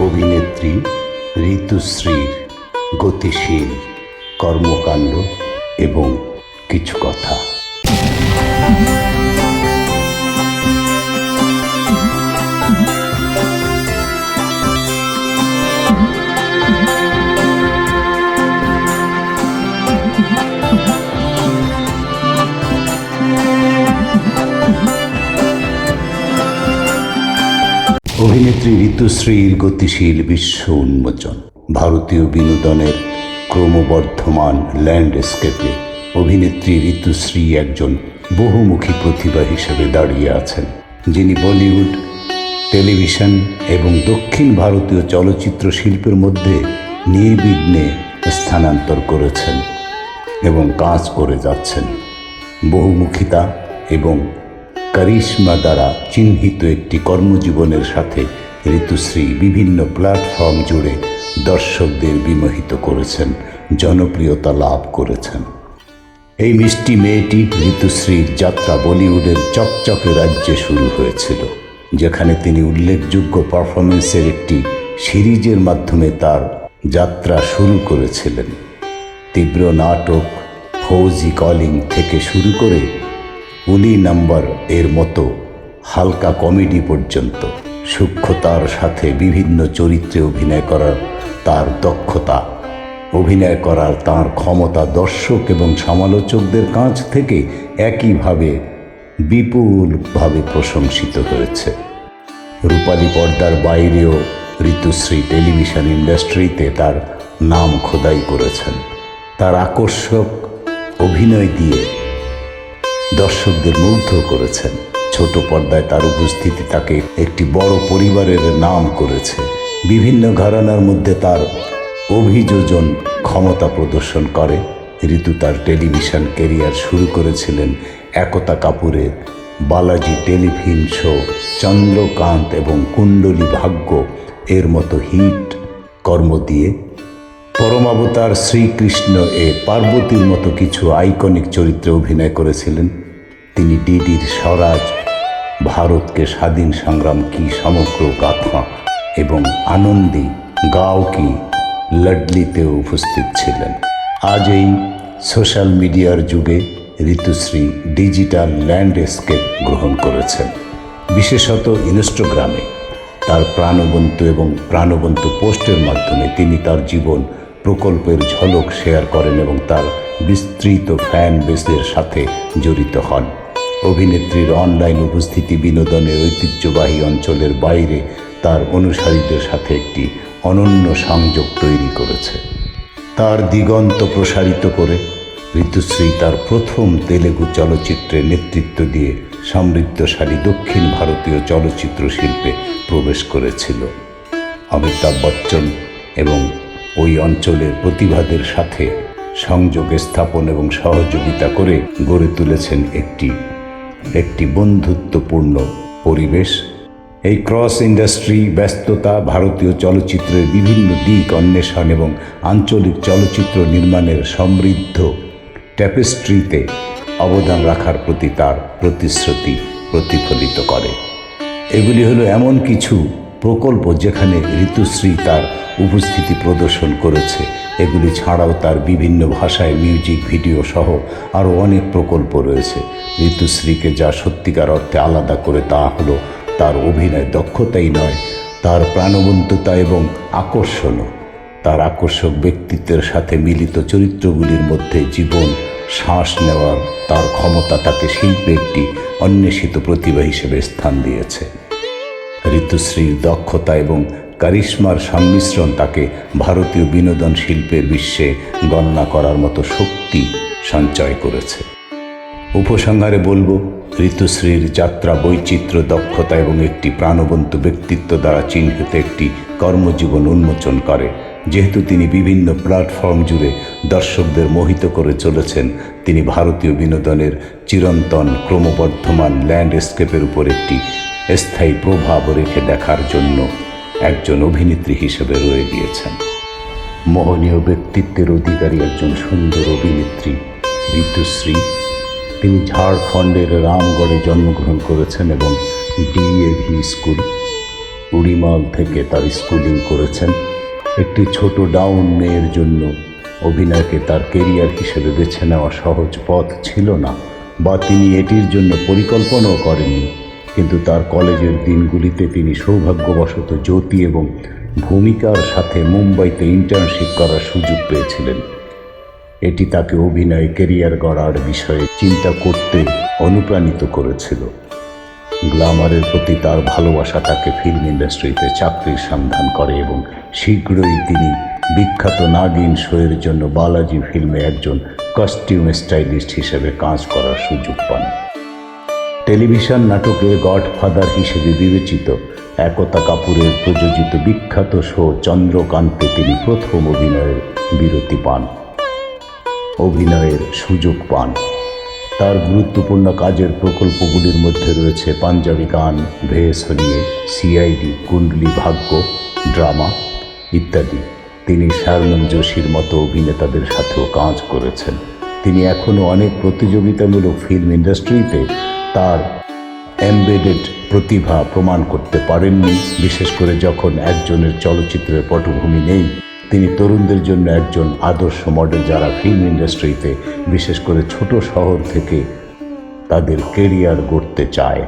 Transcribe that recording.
অভিনেত্রী ঋতুশ্রীর গতিশীল কর্মকাণ্ড এবং কিছু কথা। অভিনেত্রী ঋতুশ্রীর গতিশীল বিশ্ব উন্মোচন। ভারতীয় বিনোদনের ক্রমবর্ধমান ল্যান্ডস্কেপে অভিনেত্রী ঋতুশ্রী একজন বহুমুখী প্রতিভা হিসেবে দাঁড়িয়ে আছেন, যিনি বলিউড, টেলিভিশন এবং দক্ষিণ ভারতীয় চলচ্চিত্র শিল্পের মধ্যে নির্বিঘ্নে স্থানান্তর করেছেন এবং কাজ করে যাচ্ছেন। বহুমুখিতা এবং কারিশমা দ্বারা চিহ্নিত একটি কর্মজীবনের সাথে ঋতুশ্রী বিভিন্ন প্ল্যাটফর্ম জুড়ে দর্শকদের বিমোহিত করেছেন, জনপ্রিয়তা লাভ করেছেন। এই মিষ্টি মেয়েটি ঋতুশ্রীর যাত্রা বলিউডের চকচকে রাজ্যে শুরু হয়েছিল, যেখানে তিনি উল্লেখযোগ্য পারফরমেন্সের একটি সিরিজের মাধ্যমে তার যাত্রা শুরু করেছিলেন। তীব্র নাটক, ফৌজি কলিং থেকে শুরু করে উলি নাম্বার এর মতো হালকা কমেডি পর্যন্ত সূক্ষ্মতার সাথে বিভিন্ন চরিত্রে অভিনয় করার তার দক্ষতা। অভিনয় করার তার ক্ষমতা দর্শক এবং সমালোচকদের কাছ থেকে একইভাবে বিপুলভাবে প্রশংসিত হয়েছে। রূপালী পর্দার বাইরেও ঋতুশ্রী টেলিভিশন ইন্ডাস্ট্রিতে তার নাম খোদাই করেছেন। তার আকর্ষক অভিনয় দিয়ে দর্শকদের মুগ্ধ করেছেন। ছোট পর্দায় তার উপস্থিতি তাকে একটি বড় পরিবারের নাম করেছে। বিভিন্ন ঘরানার মধ্যে তার অভিযোজন ক্ষমতা প্রদর্শন করে। ঋতু তার টেলিভিশন কেরিয়ার শুরু করেছিলেন একতা কাপুরের বালাজি টেলিফিল্ম শো চন্দ্রকান্ত এবং কুণ্ডলী ভাগ্য এর মতো হিট কর্ম দিয়ে। পরমাবতার শ্রীকৃষ্ণ এ পার্বতীর মতো কিছু আইকনিক চরিত্রে অভিনয় করেছিলেন। তিনি ডিডির স্বরাজ, ভারতকে স্বাধীন সংগ্রাম কি সমগ্র গাথা এবং আনন্দী গাও কি লডলিতেও উপস্থিত ছিলেন। আজ এই সোশ্যাল মিডিয়ার যুগে ঋতুশ্রী ডিজিটাল ল্যান্ডস্কেপ গ্রহণ করেছেন। বিশেষত ইনস্টাগ্রামে তার প্রাণবন্ত এবং প্রাণবন্ত পোস্টের মাধ্যমে তিনি তার জীবন প্রকল্পের ঝলক শেয়ার করেন এবং তার বিস্তৃত ফ্যান বেসের সাথে জড়িত হন। অভিনেত্রীর অনলাইন উপস্থিতি বিনোদনের ঐতিহ্যবাহী অঞ্চলের বাইরে তার অনুসারীদের সাথে একটি অনন্য সংযোগ তৈরি করেছে। তার দিগন্ত প্রসারিত করে ঋতুশ্রী তার প্রথম তেলেগু চলচ্চিত্রে নেতৃত্ব দিয়ে সমৃদ্ধশালী দক্ষিণ ভারতীয় চলচ্চিত্র শিল্পে প্রবেশ করেছিল। অমিতাভ বচ্চন এবং ওই অঞ্চলের প্রতিভাদের সাথে সংযোগ স্থাপন এবং সহযোগিতা করে গড়ে তুলেছেন একটি একটি বন্ধুত্বপূর্ণ পরিবেশ। এই ক্রস ইন্ডাস্ট্রি, ব্যস্ততা, ভারতীয় চলচ্চিত্রের বিভিন্ন দিক অন্বেষণ এবং আঞ্চলিক চলচ্চিত্র নির্মাণের সমৃদ্ধ ট্যাপেস্ট্রিতে অবদান রাখার প্রতি তার প্রতিশ্রুতি প্রতিফলিত করে। এগুলি হলো এমন কিছু প্রকল্প যেখানে ঋতুশ্রী তার উপস্থিতি প্রদর্শন করেছে। এগুলি ছাড়াও তার বিভিন্ন ভাষায় মিউজিক ভিডিও সহ আরও অনেক প্রকল্প রয়েছে। ঋতুশ্রীকে যা সত্যিকার অর্থে আলাদা করে তা হলো তার অভিনয় দক্ষতাই নয়, তার প্রাণবন্ততা এবং আকর্ষণও। তার আকর্ষক ব্যক্তিত্বের সাথে মিলিত চরিত্রগুলির মধ্যে জীবন, শ্বাস নেওয়ার তার ক্ষমতা তাকে শিল্পে একটি অন্বেষিত প্রতিভা হিসেবে স্থান দিয়েছে। ঋতুশ্রীর দক্ষতা এবং কারিশ্মার সংমিশ্রণ তাকে ভারতীয় বিনোদন শিল্পের বিশ্বে গণনা করার মতো শক্তি সঞ্চয় করেছে। উপসংহারে বলব, ঋতুশ্রীর যাত্রা বৈচিত্র্য, দক্ষতা এবং একটি প্রাণবন্ত ব্যক্তিত্ব দ্বারা চিহ্নিত একটি কর্মজীবন উন্মোচন করে, যেহেতু তিনি বিভিন্ন প্ল্যাটফর্ম জুড়ে দর্শকদের মোহিত করে চলেছেন, তিনি ভারতীয় বিনোদনের চিরন্তন, ক্রমবর্ধমান ল্যান্ডস্কেপের উপর একটি স্থায়ী প্রভাব রেখে দেখার জন্য একজন অভিনেত্রী হিসেবে রয়ে গিয়েছেন। মোহনীয় ব্যক্তিত্বের অধিকারী একজন সুন্দর অভিনেত্রী, ঋতুশ্রী। তিনি ঝাড়খণ্ডের রামগড়ে জন্মগ্রহণ করেছেন এবং ডিএভি স্কুল, উড়িমাল থেকে তার স্কুলিং করেছেন। একটি ছোট ডাউন মেয়ের জন্য অভিনয়কে তার কেরিয়ার হিসেবে বেছে নেওয়া সহজ পথ ছিল না বা তিনি এটির জন্য পরিকল্পনাও করেননি। কিন্তু তার কলেজের দিনগুলিতে তিনি সৌভাগ্যবশত জ্যোতি এবং ভূমিকার সাথে মুম্বাইতে ইন্টার্নশিপ করার সুযোগ পেয়েছিলেন। এটি তাকে অভিনয় কেরিয়ার গড়ার বিষয়ে চিন্তা করতে অনুপ্রাণিত করেছিল। গ্লামারের প্রতি তার ভালোবাসা তাকে ফিল্ম ইন্ডাস্ট্রিতে চাকরির সন্ধান করে এবং শীঘ্রই তিনি বিখ্যাত নাগিন শোয়ের জন্য বালাজি ফিল্মে একজন কস্টিউম স্টাইলিস্ট হিসেবে কাজ করার সুযোগ পান। টেলিভিশন নাটকের গডফাদার হিসেবে বিবেচিত একতা কাপুরের প্রযোজিত বিখ্যাত শো চন্দ্রকান্তে তিনি প্রথম অভিনয়ের বিরতি পান। অভিনয়ের সুযোগ পান। তার গুরুত্বপূর্ণ কাজের প্রকল্পগুলির মধ্যে রয়েছে পাঞ্জাবি গান, ভেস হরিয়ে সিআইডি কুণ্ডলি ভাগ্য, ড্রামা ইত্যাদি। তিনি শারমন যোশীর মতো অভিনেতাদের সাথেও কাজ করেছেন। তিনি এখনও অনেক প্রতিযোগিতামূলক ফিল্ম ইন্ডাস্ট্রিতে তার এমবেডেড প্রতিভা প্রমাণ করতে পারেননি, বিশেষ করে যখন একজনের চলচ্চিত্রের পটভূমি নেই। তিনি তরুণদের জন্য একজন আদর্শ মডেল যারা ফিল্ম ইন্ডাস্ট্রিতে বিশেষ করে ছোট শহর থেকে তাদের কেরিয়ার গড়তে চায়।